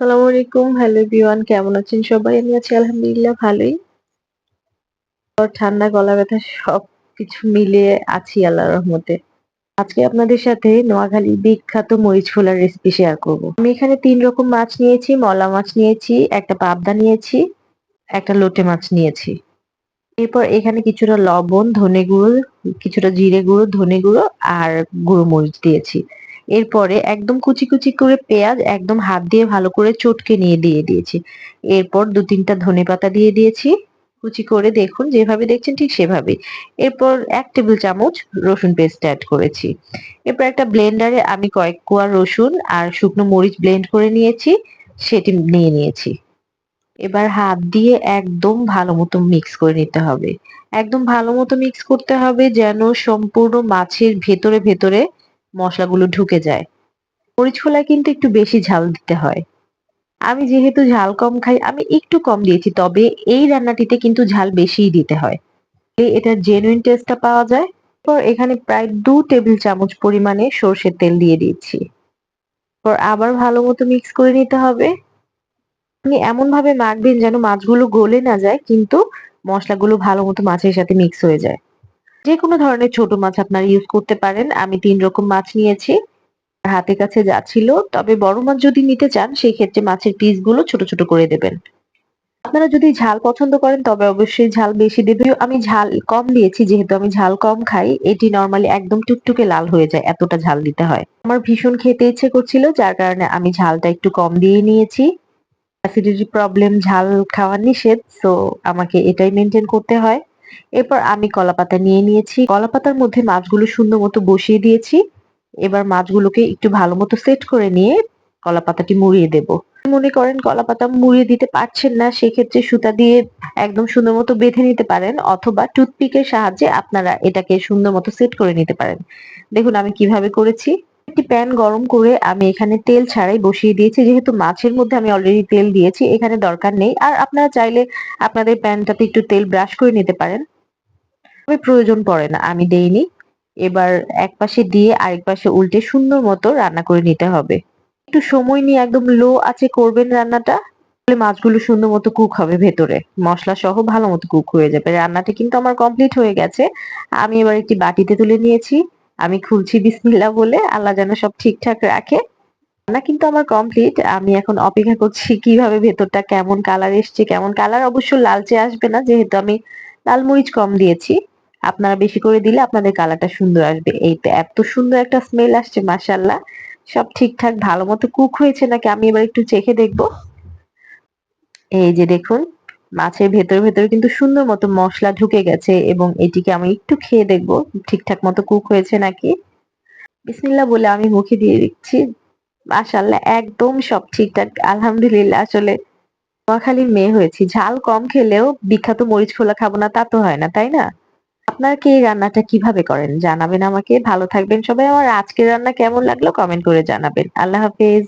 আসসালামু আলাইকুম। Hello everyone কেমন আছেন সবাই? আমি আছি আলহামদুলিল্লাহ, ভালোই। ঠান্ডা, গলা ব্যথা সবকিছু মিলিয়ে আছি আল্লাহর রহমতে। আজকে আপনাদের সাথে নোয়াখালী বিখ্যাত মরিচ ফোলার রেসিপি শেয়ার করব। আমি এখানে তিন রকম মাছ নিয়েছি, মলা মাছ নিয়েছি, একটা পাবদা নিয়েছি, একটা লোটে মাছ নিয়েছি। এরপর এখানে কিছুটা লবণ, ধনে গুঁড়ো, কিছুটা জিরে গুঁড়ো, ধনে গুঁড়ো আর গুঁড়ো মরিচ দিয়েছি। এরপরে একদম কুচি কুচি করে পেঁয়াজ একদম হাত দিয়ে ভালো করে চটকে নিয়ে দিয়ে দিয়েছি। এরপর দু তিনটা ধনে পাতা দিয়ে দিয়েছি। কুচি করে দেখুন, যেভাবে দেখছেন ঠিক সেভাবে। এরপর এক টেবিল চামচ রসুন পেস্ট অ্যাড করেছি। এরপর একটা ব্লেন্ডারে আমি কয়েক কোয়া রসুন আর শুকনো মরিচ ব্লেন্ড করে নিয়েছি, সেটি নিয়ে নিয়েছি। এবার হাত দিয়ে একদম ভালো মতো মিক্স করে নিতে হবে। একদম ভালো মতো মিক্স করতে হবে যেন সম্পূর্ণ মাছের ভেতরে ভেতরে মশলাগুলো ঢুকে যায়। মরিচ খোলায় কিন্তু একটু বেশি ঝাল দিতে হয়। আমি যেহেতু ঝাল কম খাই, আমি একটু কম দিয়েছি, তবে এই রান্নাটিতে কিন্তু ঝাল বেশিই দিতে হয়। এটা জেনুইন টেস্টটা পাওয়া যায়। পর এখানে প্রায় দু টেবিল চামচ পরিমাণে সর্ষের তেল দিয়ে দিচ্ছি। পর আবার ভালো মতো মিক্স করে নিতে হবে। আপনি এমন ভাবে মাখবেন যেন মাছগুলো গলে না যায়, কিন্তু মশলাগুলো ভালো মতো মাছের সাথে মিক্স হয়ে যায়। যে কোনো ধরনের ছোট মাছ আপনারা ইউজ করতে পারেন। আমি তিন রকম মাছ নিয়েছি। হাতের কাছে যাচ্ছিল তবে বড় মাছ যদি নিতে চান, সেই ক্ষেত্রে মাছের পিসগুলো ছোট ছোট করে দেবেন। আপনারা যদি ঝাল পছন্দ করেন, তবে অবশ্যই ঝাল বেশি দেবে আমি ঝাল কম দিয়েছি, যেহেতু আমি ঝাল কম খাই, এটি নর্মালি একদম টুকটুকে লাল হয়ে যায়, এতটা ঝাল দিতে হয়। আমার ভীষণ খেতে ইচ্ছে করছিল, যার কারণে আমি ঝালটা একটু কম দিয়ে নিয়েছি। অ্যাসিডিটি প্রবলেম ঝাল খাওয়া নিষেধ সো আমাকে এটাই মেনটেন করতে হয়। এরপর আমি কলাপাতা নিয়ে নিয়েছি। কলাপাতার মধ্যে মাছগুলো সুন্দর মতো বসিয়ে দিয়েছি। এবার মাছগুলোকে একটু ভালো মতো সেট করে নিয়ে কলাপাতাটি মুড়িয়ে দেব। মনে করেন কলাপাতা মুড়িয়ে দিতে পারছেন না, সেক্ষেত্রে সুতা দিয়ে একদম সুন্দর মতো বেঁধে নিতে পারেন অথবা টুথপিকের সাহায্যে আপনারা এটাকে সুন্দর মতো সেট করে নিতে পারেন। দেখুন আমি কীভাবে করেছি। একটি প্যান গরম করে আমি এখানে তেল ছাড়াই বসিয়ে দিয়েছি। যেহেতু মাছের মধ্যে আমি অলরেডি তেল দিয়েছি, এখানে দরকার নেই। আর আপনারা চাইলে আপনাদের প্যানটাতে একটু তেল ব্রাশ করে নিতে পারেন। তবে প্রয়োজন পড়ে না, আমি দেইনি। এবার এক পাশে দিয়ে আরেক পাশে উল্টে সুন্দর মতো রান্না করে নিতে হবে। একটু সময় নিয়ে একদম লো আছে করবেন রান্নাটা মাছগুলো সুন্দর মতো কুক হবে ভেতরে। মশলা সহ ভালো মতো কুক হয়ে যাবে। রান্নাটা কিন্তু আমার কমপ্লিট হয়ে গেছে। আমি এবার একটি বাটিতে তুলে নিয়েছি। আমি খুলছি বিসমিল্লা বলে, আল্লাহ যেন সব ঠিকঠাক রাখে। রান্না কিন্তু আমার কমপ্লিট আমি এখন অপেক্ষা করছি কীভাবে ভেতরটা কেমন কালার এসছে, কেমন কালার অবশ্য লালচে আসবে না, যেহেতু আমি লাল মরিচ কম দিয়েছি। আপনারা বেশি করে দিলে আপনাদের কালারটা সুন্দর আসবে। এই তো এত সুন্দর একটা স্মেল আসছে মাসাল্লাহ সব ঠিকঠাক, ভালো মতো কুক হয়েছে নাকি আমি এবার একটু চেখে দেখব। এই যে দেখুন মাছের ভেতরে ভেতরে কিন্তু সুন্দর মতো মশলা ঢুকে গেছে এবং এটিকে আমি একটু খেয়ে দেখব। ঠিকঠাক মতো কুক হয়েছে নাকি? বিসমিল্লা বলে আমি মুখে দিয়ে দিচ্ছি। মাশাল্লাহ একদম সব ঠিকঠাক। আলহামদুলিল্লাহ, আসলে নোয়াখালীর মেয়ে হয়েছি। ঝাল কম খেলেও বিখ্যাত মরিচ খোলা খাব না, তা তো হয় না, তাই না? আপনার কি রান্নাটা কীভাবে করেন জানাবেন আমাকে। ভালো থাকবেন সবাই। আমার আজকের রান্না কেমন লাগল? কমেন্ট করে জানাবেন। আল্লাহ হাফেজ।